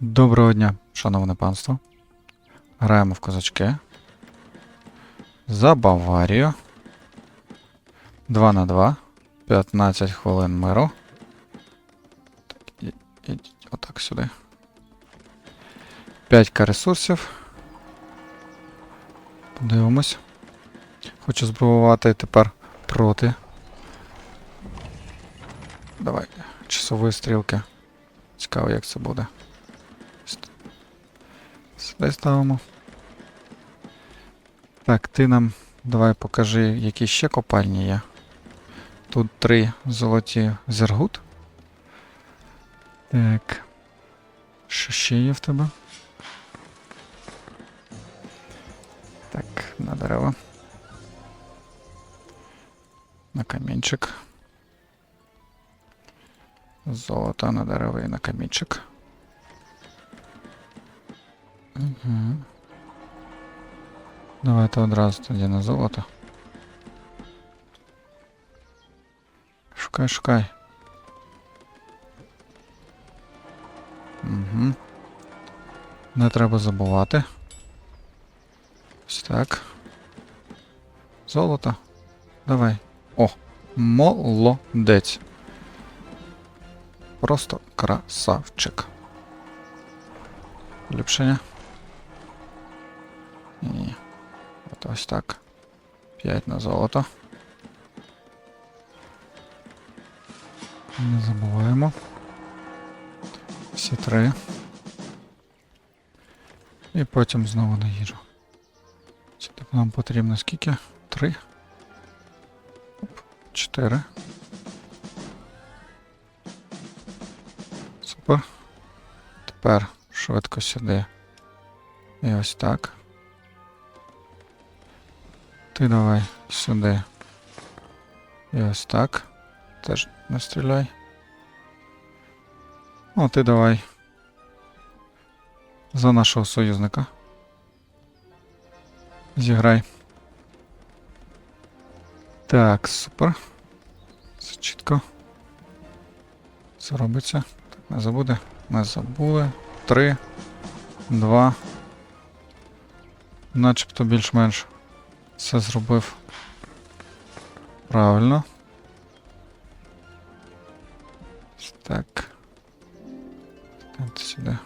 Доброго дня, шановне панство. Граємо в козачки. За Баварію. 2 на 2. 15 хвилин миру. Ідіть отак сюди. 5к ресурсів. Подивимось. Хочу збивати тепер проти. Давай, часової стрілки. Цікаво, як це буде. Сюди ставимо. Так, ти нам давай покажи, які ще копальні є. Тут три золоті зергут. Так. Що ще є в тебе? Так, на дерево. На камінчик. Золото на дерево і на камінчик. Угу. Давайте одразу тоді на золото. Шукай, шукай. Угу. Не треба забувати. Ось так. Золото. Давай. О! Молодець. Просто красавчик. Поліпшення. Ні. От ось так. 5 на золото. Не забуваємо. Всі три. І потім знову на їжу. Це так нам потрібно скільки? Три. Чотири. Супер. Тепер швидко сюди. І ось так. Ти давай сюди. І ось так. Теж не стріляй. О, ти давай. За нашого союзника. Зіграй. Так, супер. Все чітко. Це робиться. Так, не забуде. Не забули. Три. Два. Начебто більш-менш все зробив правильно. Так. Станьте сюди.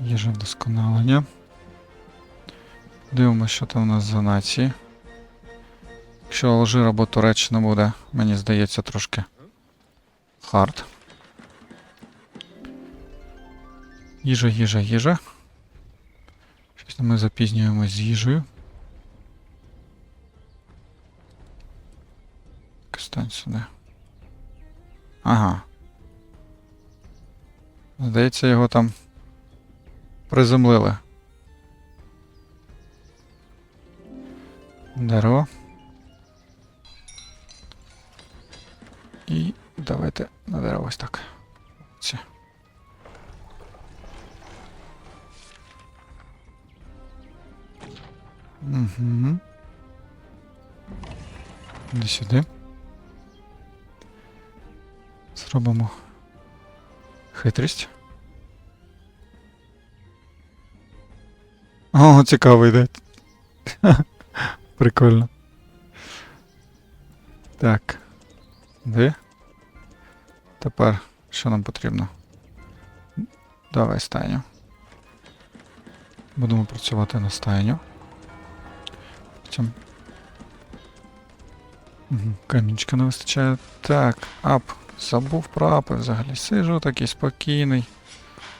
Їжа вдосконалення. Дивимося, що там у нас за нації. Якщо Алжир або Туреччина буде, мені здається, трошки хард. Їжа, їжа, їжа. Щось ми запізнюємось з їжею. Здається, його там приземлили. Дерево. І давайте на дерево ось так. Це. Угу. Іди сюди. Зробимо хитрість. О, цікаво йде. Прикольно. Так. Де? Тепер що нам потрібно? Давай стайню. Будемо працювати на стайню. Потім. Угу. Камінчика не вистачає. Так, ап. Забув про апи взагалі. Сижу такий спокійний,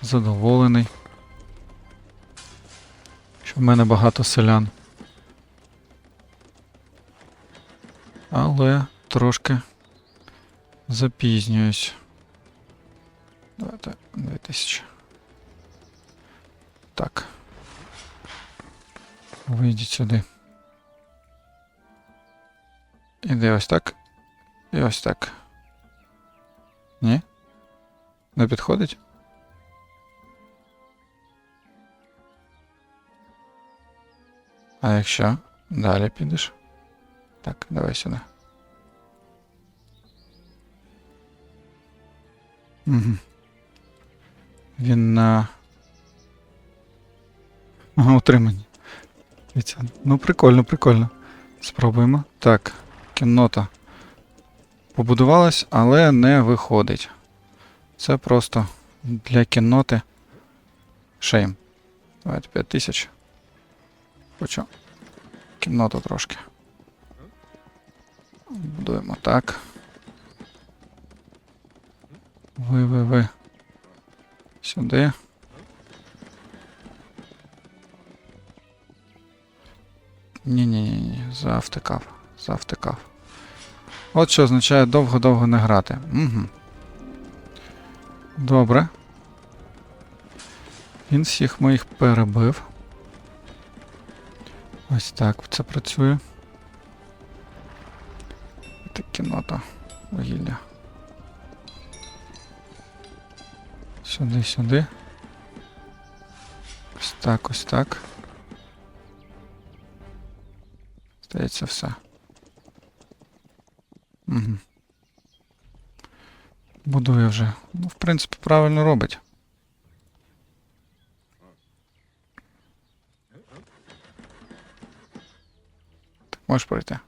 задоволений. Що в мене багато селян. Але трошки запізнююсь. Давайте 2000. Так. Вийдіть сюди. Іди ось так. І ось так. Ні? Не підходить? А якщо далі підеш? Так, давай сюди. Угу. Він на. Ага. Ну, прикольно, прикольно. Спробуємо. Так, кіннота. Побудувалась, але не виходить. Це просто для кінноти. Шейм. Давайте 5000. Хочу кінноту трошки. Будуємо так. Ви, ви, ви. Сюди. Ні-ні-ні, завтикав. Завтикав. От що означає довго-довго не грати. Угу. Добре. Він всіх моїх перебив. Ось так це працює. Так, кінота. Вугілля. Сюди, сюди. Ось так, ось так. Здається, все. Угу. Будує вже. Ну, в принципі, правильно робить. Можеш пройти?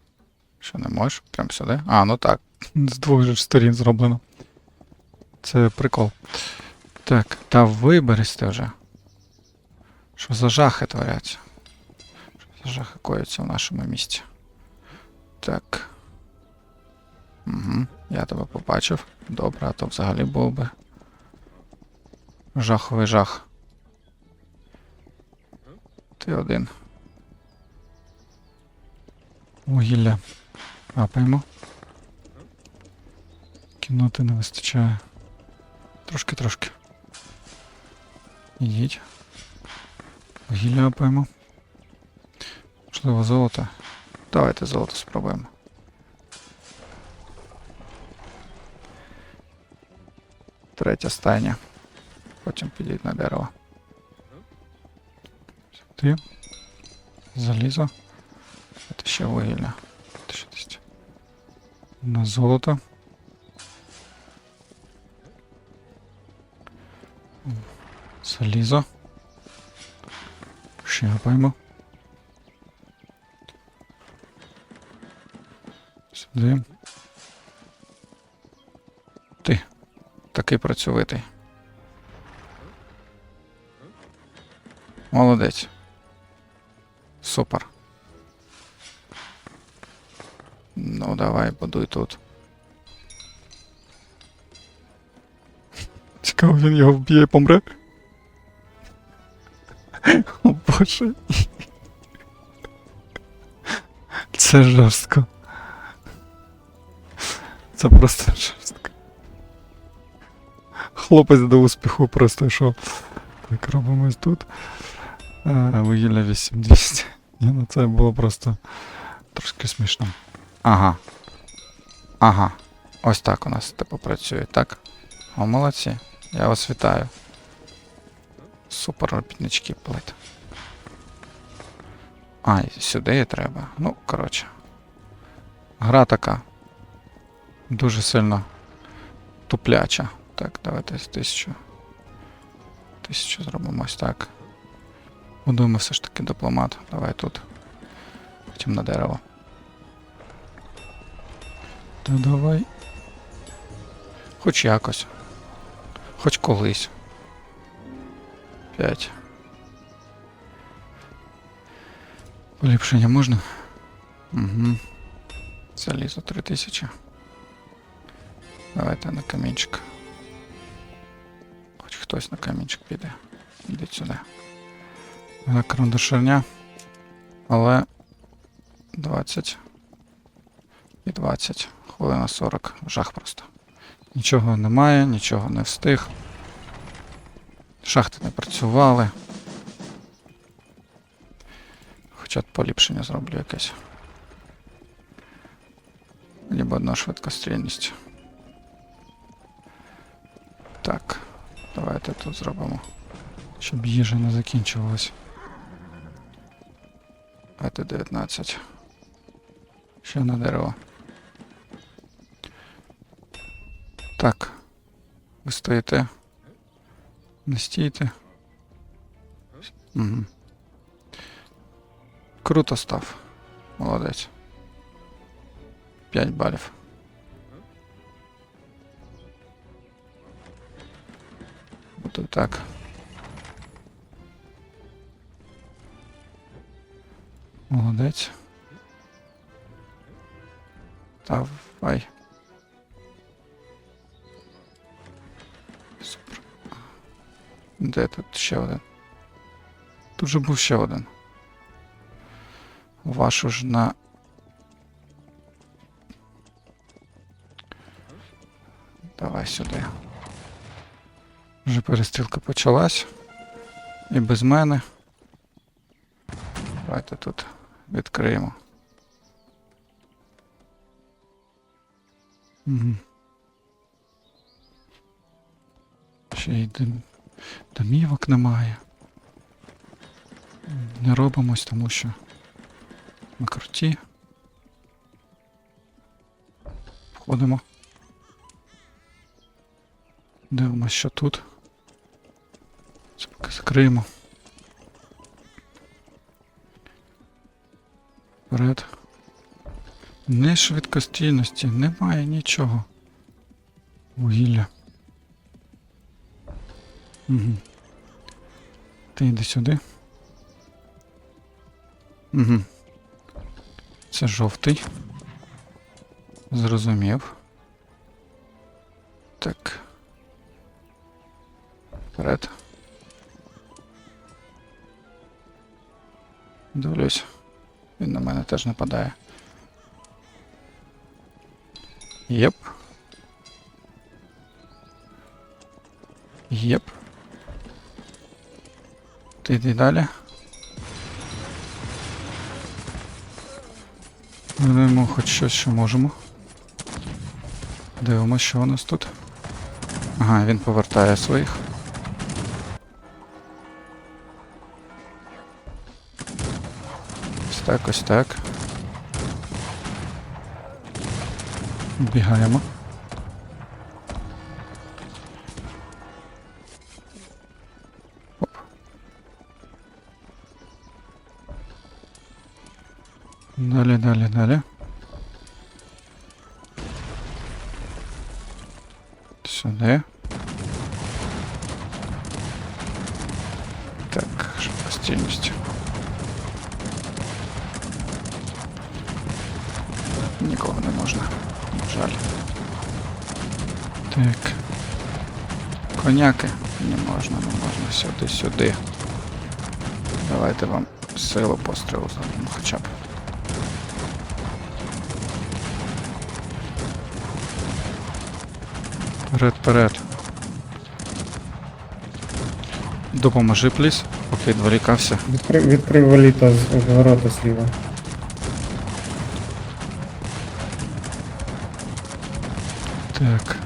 Що не можеш? Прям сюди? А, ну так. З двох же сторін зроблено. Це прикол. Так, та виберись ти вже. Що за жахи творяться? Що за жахи кояться в нашому місті? Так. Угу, я тебе побачив. Добре, а то взагалі був би. Жаховий жах. Ти один. Вугілля. Апаємо. Кімноти не вистачає. Трошки-трошки. Ідіть. Вугілля апаємо. Можливо, золото. Давайте золото спробуємо. Третя стайня. Потім підійдь на дерево. Ти. Залізо. Це ще вугілля. На золото. Залізо. Ще гапаємо. Сюди. Ти. Такий працьовитий. Молодець. Супер. Ну, давай, будуй тут. Цікаво, він його вб'є і помре. О боже. Це жорстко. Це просто жорстко. Хлопець до успіху просто йшов. Так, робимо ось тут. А, вугілля 8200. Ні, ну це було просто трошки смішно. Ага. Ага. Ось так у нас типу працює, так? О, молодці. Я вас вітаю. Супер робітнички плит. А, і сюди треба. Ну, коротше. Гра така. Дуже сильно тупляча. Так, давайте тисячу. Тисячу зробимо ось так. Будуємо все ж таки дипломат. Давай тут. Потім на дерево. Та давай. Хоч якось. Хоч колись. П'ять. Поліпшення можна? Угу. Залізо 3000. Давайте на камінчик. Хоч хтось на камінчик піде. Ідіть сюди. Карандашерня. Але 20 і 20. Хвилина 40. Жах просто. Нічого немає, нічого не встиг. Шахти не працювали. Хоча поліпшення зроблю якесь. Либо одна швидкострільність. Так, давайте тут зробимо. Щоб їжа не закінчувалась. Давайте 19. Ще на дерево. стоїте. Не стійте. Угу. Круто став. Молодець. 5 балів. Буде так. Молодець. Давай. Де тут ще один? Тут же був ще один. Вашу ж на. Давай сюди. Вже перестрілка почалась. І без мене. Давайте тут відкриємо. Угу. Ще й дим... домівок немає. Не робимось, тому що ми круті. Входимо. Дивимось, що тут. Це поки закриємо. Вперед. Не швидкостійності, немає нічого. Вугілля. Угу. Ти йди сюди. Угу. Це жовтий. Зрозумів. Так. Вперед. Дивлюсь. Він на мене теж нападає. Єп. Єп. Ти йди далі. Видаємо хоч щось, що можемо. Дивимося, що у нас тут. Ага, він повертає своїх. Ось так, ось так. Бігаємо. Далі, далі, далі. Сюди. Так, швидкостійність. Нікого не можна. На жаль. Так. Коняки. Не можна, не можна. Сюди, сюди. Давайте вам силу пострілу зробимо хоча б. Вперед, вперед. Допоможи, пліс, поки відволікався. Відкрий валіта з ворота зліва. Так.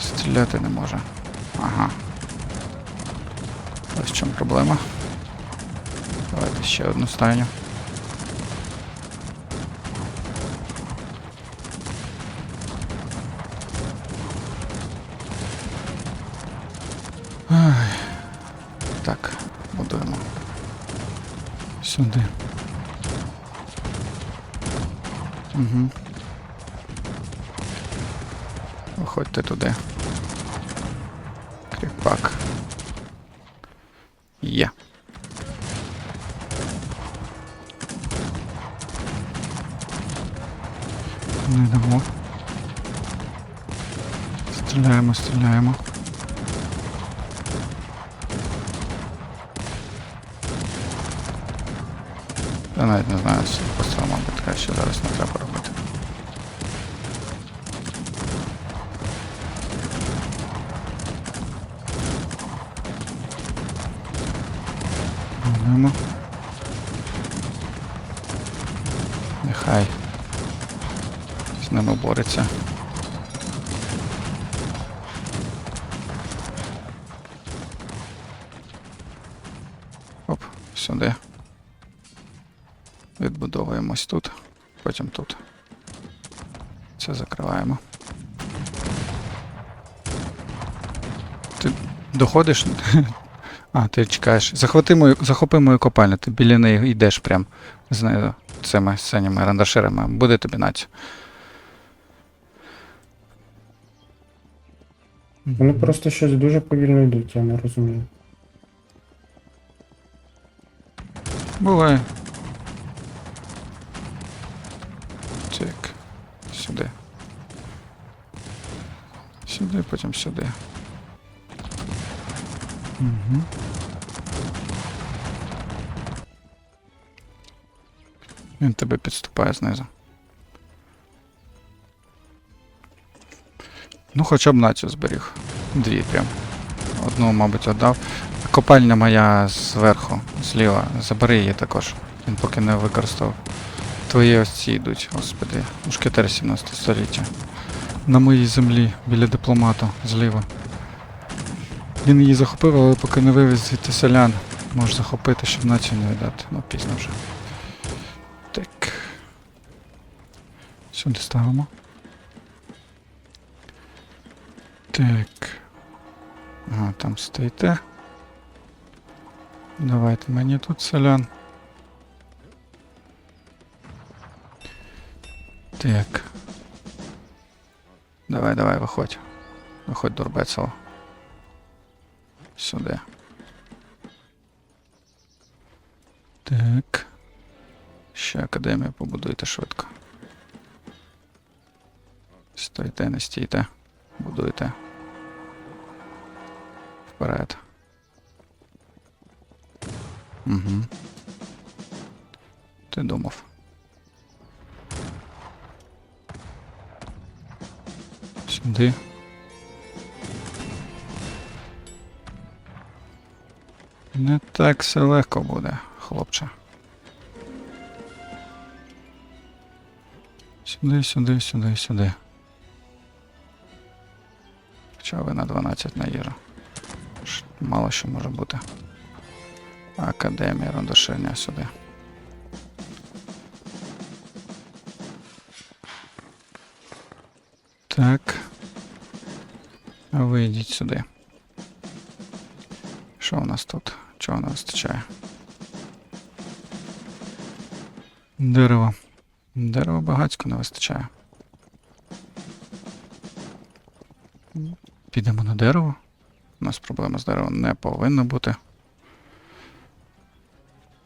Стріляти не може. Ага. Ось в чому проблема. Давайте ще одну стайню. Ай. Так, будуємо. Сюди. Угу. Виходьте туди. Кріпак. Є. Не дамо. Стріляємо, стріляємо. Я навіть не знаю, постріл, мабуть, краще зараз не треба робити. Будемо. Нехай. З ними бореться. Відбудовуємось тут, потім тут. Це закриваємо. Ти доходиш? А, ти чекаєш. Захвати мою, захопи мою копальню, ти біля неї йдеш прям з нею, цими синіми рандаширами. Буде тобі нація. Вони просто щось дуже повільно йдуть, я не розумію. Буває. Так. Сюди. Сюди, потім сюди. Угу. Він тебе підступає знизу. Ну, хоча б націю зберіг. Дві прям. Одну, мабуть, віддав. Копальня моя зверху, зліва. Забери її також. Він поки не використав. Твої ось ці йдуть, господи. Мушкетер 17 століття. На моїй землі, біля дипломату, зліва. Він її захопив, але поки не вивіз звідти селян. Може захопити, щоб націю не віддати. Ну, пізно вже. Так. Сюди ставимо. Так. Ага, там стоїте. Давайте мені тут селян. Так. Давай, давай, виходь. Виходь, Дурбецело. Сюди. Так. Ще академію побудуйте швидко. Стойте, не стійте. Будуйте. Вперед. Угу. Ти думав. Сюди. Не так все легко буде, хлопче. Сюди, сюди, сюди, сюди. Хоча ви на 12 на їжу. Мало що може бути. Академія рандоширня сюди. А ви йдіть сюди. Що у нас тут? Чого не вистачає? Дерево. Дерева багатько не вистачає. Підемо на дерево. У нас проблема з деревом не повинна бути.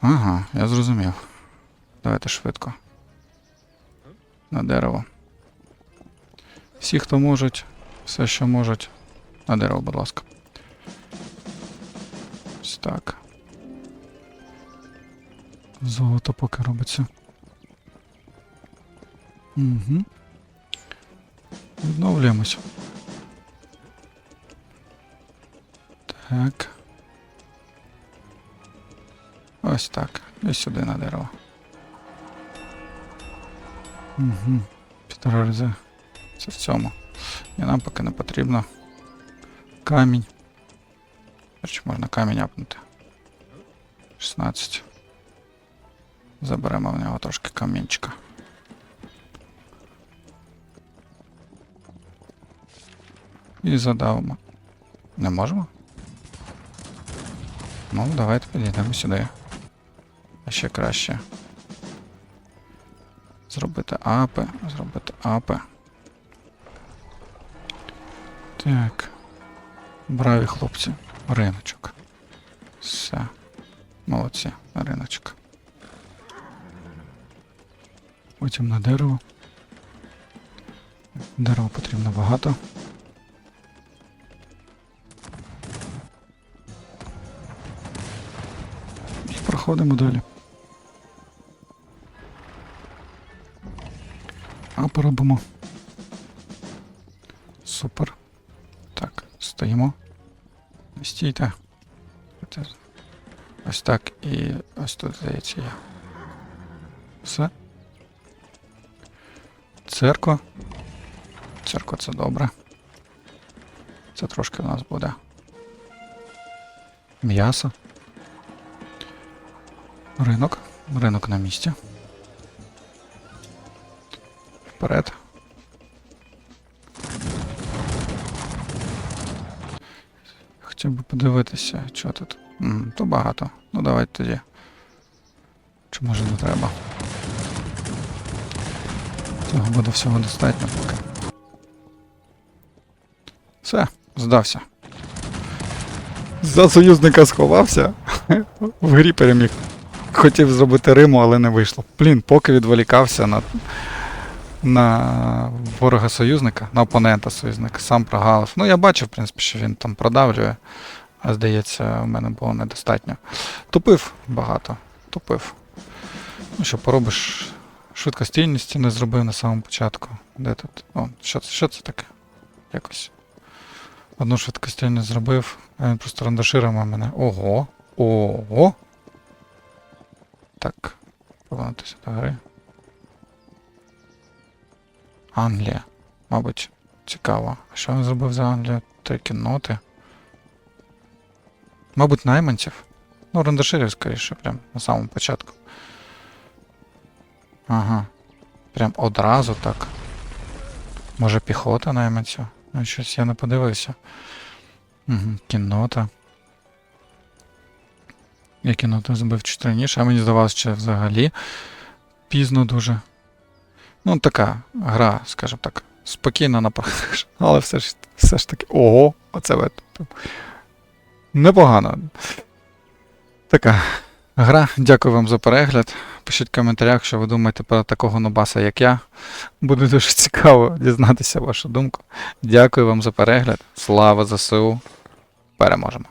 Ага, я зрозумів. Давайте швидко. На дерево. Всі, хто можуть, все, що можуть. На дерево, будь ласка. Ось так. Золото поки робиться. Угу. Відновлюємось. Так. Ось так. І сюди на дерево. Угу. Півтора рази. Це в цьому. І нам поки не потрібно. Камінь. Чи можна камінь апнути? 16. Заберемо в нього трошки камінчика. І задавимо. Не можемо? Ну, давайте підійдемо сюди. А ще краще. Зробити апи, зробити апи. Так. Браві хлопці. Риночок. Все. Молодці, риночок. Потім на дерево. Дерева потрібно багато. І проходимо далі. А поробимо. Супер. Стійте. Ось так і ось тут, здається, є. Все. Церква. Церква це добре. Це трошки у нас буде. М'ясо. Ринок. Ринок на місці. Вперед. Би подивитися, що тут. М, то багато. Ну давайте тоді. Чи може не треба? Цього буде всього достатньо поки. Все, здався. За союзника сховався. В грі переміг. Хотів зробити Риму, але не вийшло. Блін, поки відволікався на, на ворога союзника, на опонента союзника, сам прогалив. Ну, я бачив, в принципі, що він там продавлює, а здається, в мене було недостатньо. Тупив багато. Тупив. Ну що, поробиш швидкостійність не зробив на самому початку. Де тут? О, що це, що це таке? Якось. Одну швидкостійність зробив, а він просто рандаширом а мене. Ого! Ого! Так, повернутися до гри. Англія. Мабуть, цікаво. Що він зробив за Англію? Три кінноти. Мабуть, найманців. Ну, рандаширів, скоріше, прям на самому початку. Ага. Прям одразу так. Може піхота найманців? Ну, щось я не подивився. Угу, кіннота. Я кінноту збив чуть раніше, а мені здавалося, що взагалі пізно дуже. Ну, така гра, скажімо так, спокійна на практику, але все ж, все ж таки. Ого, оце ви. Непогано. Така гра. Дякую вам за перегляд. Пишіть в коментарях, що ви думаєте про такого нубаса, як я. Буде дуже цікаво дізнатися вашу думку. Дякую вам за перегляд. Слава ЗСУ. Переможемо!